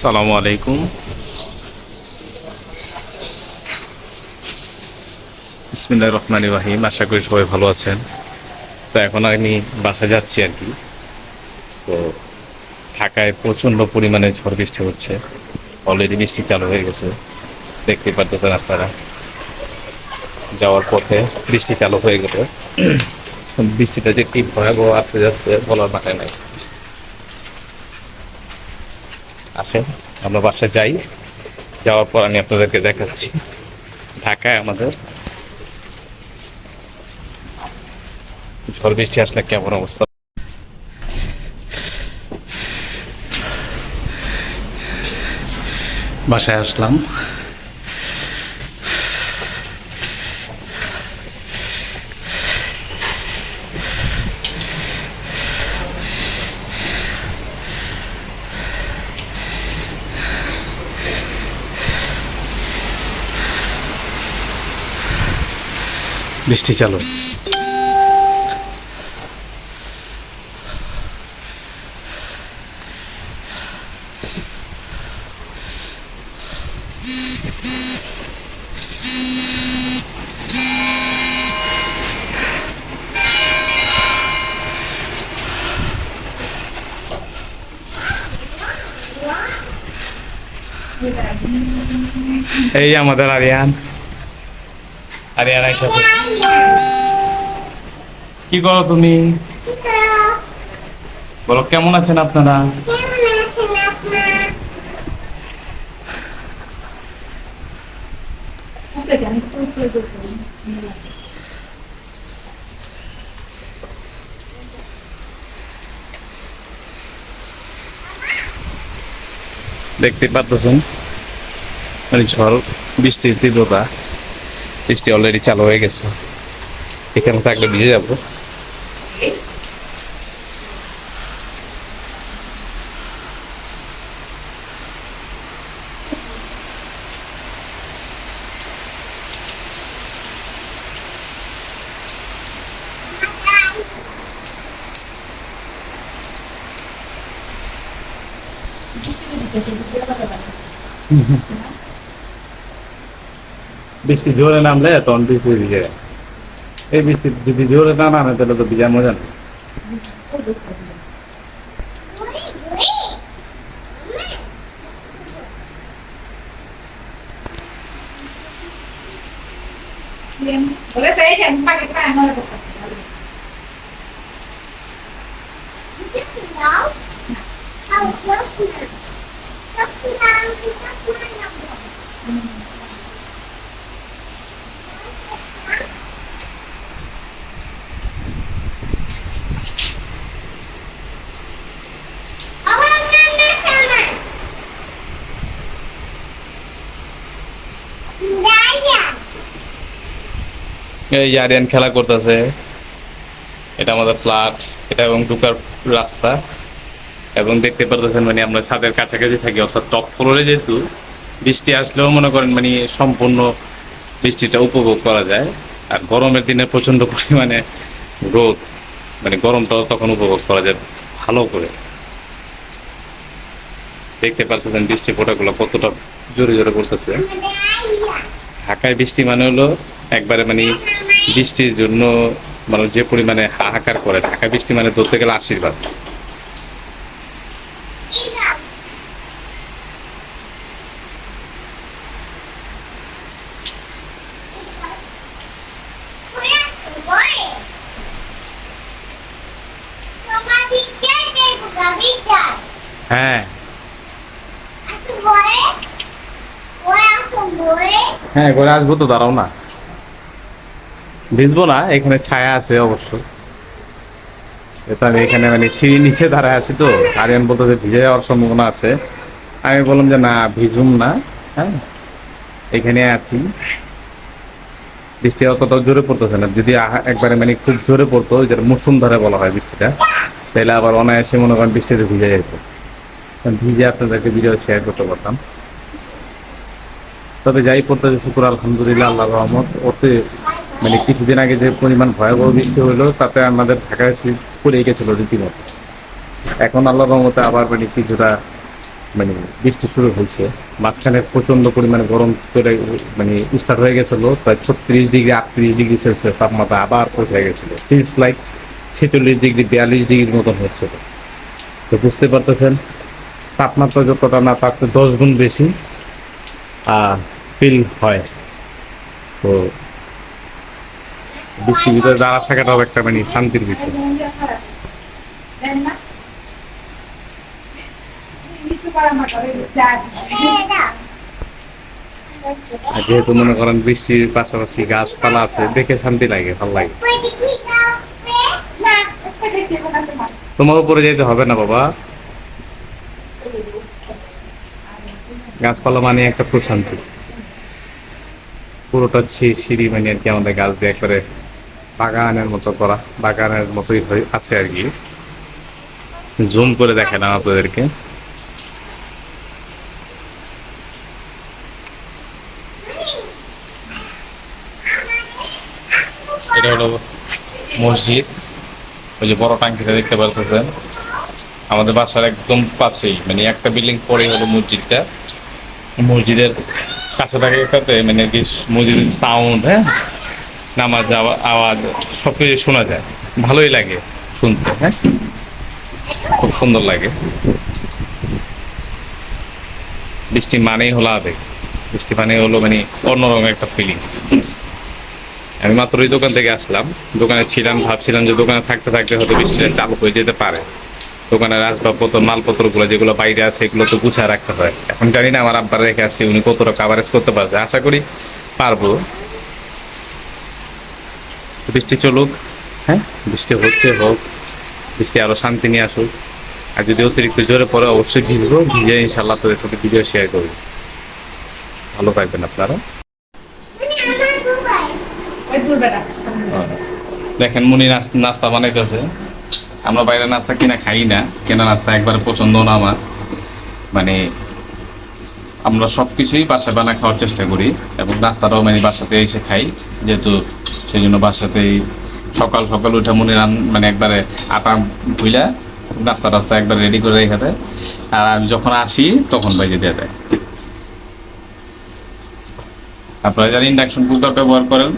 সালামু আলাইকুম। বিসমিল্লাহির রহমানির রহিম, আশা করি সবাই ভালো আছেন। তো এখন আমি বাসা যাচ্ছি আর কি। তো ঢাকায় প্রচণ্ড পরিমাণে ঝড় বৃষ্টি হচ্ছে। অলরেডি বৃষ্টি চালু হয়ে গেছে। দেখতে পারতেছেন আপনারা। যাওয়ার পথে বৃষ্টি চালু হয়ে গেল বৃষ্টিটা যে কি ভয়াবহ আসতে যাচ্ছে বলার মানে নাই। আসেন, আমরা বাসায় যাই। যাওয়ার পর আমি আপনাদেরকে দেখাচ্ছি। ঢাকায় আমাদের ঝড় বৃষ্টি আসলে কেমন অবস্থা? বাসায় আসলাম। বৃষ্টি চালু। এই আমাদের আরিয়ান। আরিয়ান আইসা কি করো তুমি? বলো, কেমন আছেন আপনারা? দেখতে পারতেছেন? মানে ঝড়, বৃষ্টির তীব্রতা। বৃষ্টি অলরেডি চালু হয়ে গেছে। এখানে থাকলে ভিজে যাব। বৃষ্টি জোরে নামলে তখন বৃষ্টি ভিজে এই বৃষ্টি যদি জোরে না নামে, তাহলে তো ভিজার মজা নেই। Boleh saya jangan pakai tangan এই আরিয়ান খেলা করতেছে, এটা আমাদের ফ্ল্যাট, এটা এবং ঢুকার রাস্তা। এবং দেখতে পারতেছেন মানে আমরা ছাদের কাছাকাছি থাকি, অর্থাৎ টপ ফ্লোরে যেহেতু বৃষ্টি আসলেও মনে করেন মানে সম্পূর্ণ বৃষ্টিটা উপভোগ করা যায়। আর গরমের দিনে প্রচণ্ড পরিমাণে রোদ মানে গরমটাও তখন উপভোগ করা যায় ভালো করে। দেখতে পারতেছেন বৃষ্টি ফোটাগুলো কতটা জোরে জোরে পড়তেছে। ঢাকায় বৃষ্টি মানে হলো একবারে মানে বৃষ্টির জন্য মানুষ যে পরিমাণে হাহাকার করে, ঢাকা বৃষ্টি মানে ধরতে গেলে আশীর্বাদ। হ্যাঁ। হ্যাঁ ঘরে আসব তো, দাঁড়াও না। ভিজবো না, এখানে ছায়া আছে অবশ্য। আমি এখানে মানে সিঁড়ি নিচে দাঁড়ায় আছি তো, আরিয়ান বলতে যে ভিজে যাওয়ার সম্ভাবনা আছে। আমি বললাম যে না, ভিজুম না হ্যাঁ? এখানে আছি। বৃষ্টি অতটাও জোরে পড়তেছে না, যদি একবারে মানে খুব জোরে পড়তো যেটা মৌসুম ধরে বলা হয় বৃষ্টিটা তাহলে আবার অনায়াসে মনে করেন বৃষ্টিতে ভিজে যেত। ভিজে আপনাদেরকে ভিডিও শেয়ার করতে পারতাম। তবে যাই পড়তে শুকুর আলহামদুলিল্লাহ আল্লাহ রহমত, ওতে মানে কিছুদিন আগে যে পরিমাণ ভয়াবহ বৃষ্টি হলো, তাতে আমাদের শীত পড়ে গেছিল রীতিমতো। এখন আল্লাহ রহমতে আবার মানে কিছুটা মানে বৃষ্টি শুরু হয়েছে। মাঝখানে প্রচণ্ড পরিমাণে গরম চলে মানে স্টার্ট হয়ে গেছিল, প্রায় ছত্রিশ ডিগ্রি, আটত্রিশ ডিগ্রি সেলসিয়াস তাপমাত্রা আবার পৌঁছে গেছিল। ফিলস লাইক ছেচল্লিশ ডিগ্রি, বিয়াল্লিশ ডিগ্রির মতন হচ্ছিল। তো বুঝতে পারতেছেন, তাপমাত্রা যতটা না তার দশ গুণ বেশি ফিল হয়। তো বৃষ্টির ভিতরে থাকাটাও একটা মানে শান্তির বিষয়। যেহেতু মনে করেন বৃষ্টির পাশাপাশি গাছপালা আছে, দেখে শান্তি লাগে, ভালো লাগে। তোমার উপরে যেতে হবে না বাবা। গাছপালা মানে একটা প্রশান্তি। পুরোটা সিঁড়ি মানে আর কি আমাদের গাছ দিয়ে একবারে বাগানের মতো করা, বাগানের মতোই আছে আর কি। জুম করে দেখালাম আপনাদেরকে। এটা হলো মসজিদ। ওই যে বড় টাঙ্কিটা দেখতে পারতেছেন। আমাদের বাসার একদম পাশেই মানে একটা বিল্ডিং পরেই হলো মসজিদটা। মসজিদের কাছে থাকে মানে মসজিদের সাউন্ড হ্যাঁ? নামাজ আওয়াজ সব কিছু শোনা যায়। ভালোই লাগে শুনতে হ্যাঁ? খুব সুন্দর লাগে। বৃষ্টি মানেই হলো আবেগ। বৃষ্টি মানে হলো মানে অন্যরকম একটা ফিলিংস আমি মাত্র ওই দোকান থেকে আসলাম। দোকানে ছিলাম, ভাবছিলাম যে দোকানে থাকতে থাকতে হয়তো বৃষ্টিটা চালু হয়ে যেতে পারে। দোকানের আসবাবপত্র, মালপত্রগুলো যেগুলো বাইরে আছে, এগুলো তো গুছায় রাখতে হয়। এখন জানি না আমার আব্বার রেখে আসছি, উনি কতটা কাভারেজ করতে পারছে আশা করি পারব। বৃষ্টি চলুক হ্যাঁ? বৃষ্টি হচ্ছে হোক বৃষ্টি আরও শান্তি নিয়ে আসুক। আর যদি অতিরিক্ত জোরে পরে অবশ্যই ভিজবো ভিজে ইনশাল্লাহ তোদের সাথে ভিডিও শেয়ার করব। ভালো থাকবেন আপনারা। দেখেন মুনি নাস- নাস্তা বানাইতেছে। আমরা বাইরে নাস্তা কিনা খাই না। কেনা নাস্তা একবারে পছন্দ না আমার। মানে আমরা সব কিছুই বাসায় বানা খাওয়ার চেষ্টা করি। এবং নাস্তাটাও মানে বাসাতে এসে খাই যেহেতু সেই জন্য বাসাতেই সকাল সকাল উঠে মনে রান মানে একবারে আটা ভুইলা নাস্তা টাস্তা একবার রেডি করে রেখে দেয়। আর আমি যখন আসি, তখন বাইরে দিয়ে দেয়। আপনারা যারা ইন্ডাকশন কুকার ব্যবহার করেন,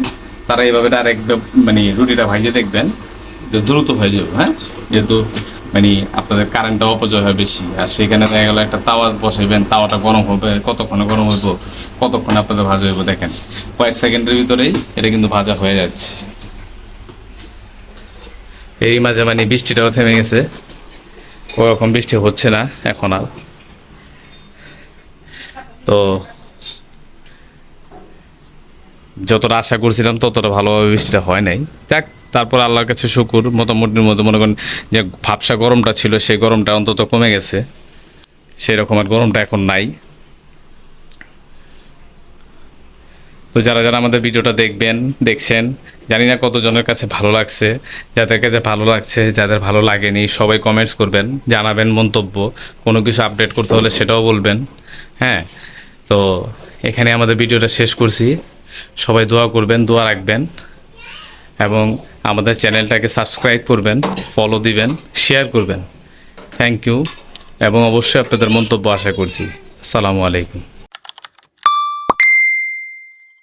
তারা এইভাবে ডাইরেক্ট মানে রুটিটা ভাইজে দেখবেন। যে দ্রুত হয়ে হ্যাঁ? যেহেতু মানে আপনাদের কারেন্টটা অপচয় হয় বেশি। আর সেখানে দেখা গেলো একটা তাওয়া বসাইবেন, তাওয়াটা গরম হবে, কতক্ষণে গরম হইব, কতক্ষণে আপনাদের ভাজা হইব দেখেন। কয়েক সেকেন্ডের ভিতরেই এটা কিন্তু ভাজা হয়ে যাচ্ছে। এই মাঝে মানে বৃষ্টিটাও থেমে গেছে। ওরকম বৃষ্টি হচ্ছে না এখন আর। তো যতটা আশা করছিলাম ততটা ভালোভাবে বৃষ্টিটা হয় নাই। যাক তারপর আল্লাহর কাছে শুকুর, মোটামুটির মধ্যে মনে করেন যে ভাবসা গরমটা ছিল, সেই গরমটা অন্তত কমে গেছে। সেই রকম আর গরমটা এখন নাই। তো যারা যারা আমাদের ভিডিওটা দেখবেন, দেখছেন, জানি না কতজনের কাছে ভালো লাগছে, যাদের কাছে ভালো লাগছে, যাদের ভালো লাগেনি, সবাই কমেন্টস করবেন, জানাবেন মন্তব্য, কোনো কিছু আপডেট করতে হলে সেটাও বলবেন। হ্যাঁ তো এখানে আমাদের ভিডিওটা শেষ করছি। সবাই দোয়া করবেন, দোয়া রাখবেন। এবং আমাদের চ্যানেলটাকে সাবস্ক্রাইব করবেন ফলো দিবেন শেয়ার করবেন। থ্যাংক ইউ এবং অবশ্যই আপনাদের মন্তব্য আশা করছি। আসসালামু আলাইকুম।